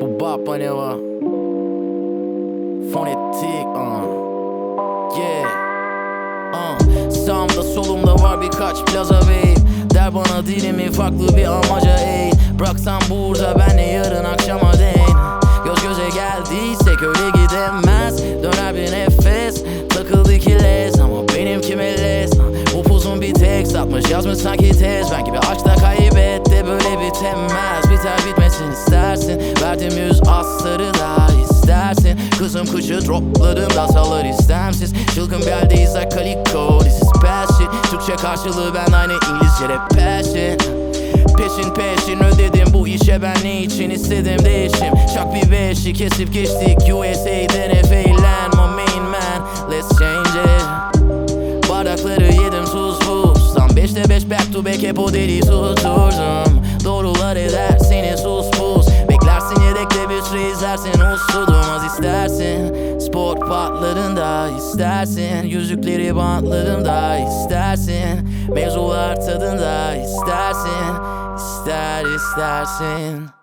Bu bap hani var Fonetik uh. Yeah. Uh. Sağımda solumda var birkaç plaza bey Der bana dilimi farklı bir amaca ey Bıraksam burada ben de yarın akşama değin Göz göze geldiysek öyle gidemez Döner bir nefes takıldı ikilez Ama benimki melez Upuzun bir tek satmış yazmış sanki tez Ben gibi bitmesin istersin. Verdim yüz asları da istersin. Kızım kışı dropladım da salır istemsiz. Çılgın bir haldeyiz like Calico. This is passion. Türkçe karşılığı ben aynı İngilizce rap passion. Peşin peşin ödedim bu işe ben ne için istedim değişim. Şak bir beşi kesip geçtik USA'den FA'len my main man. Let's change it. Bardakları yedim tuz buz. Tam beşte beş back to back hep o deli tuturdum. Doğrular Spor patlarında istersin Yüzükleri bantlarımda istersin Mevzular tadında istersin İster istersin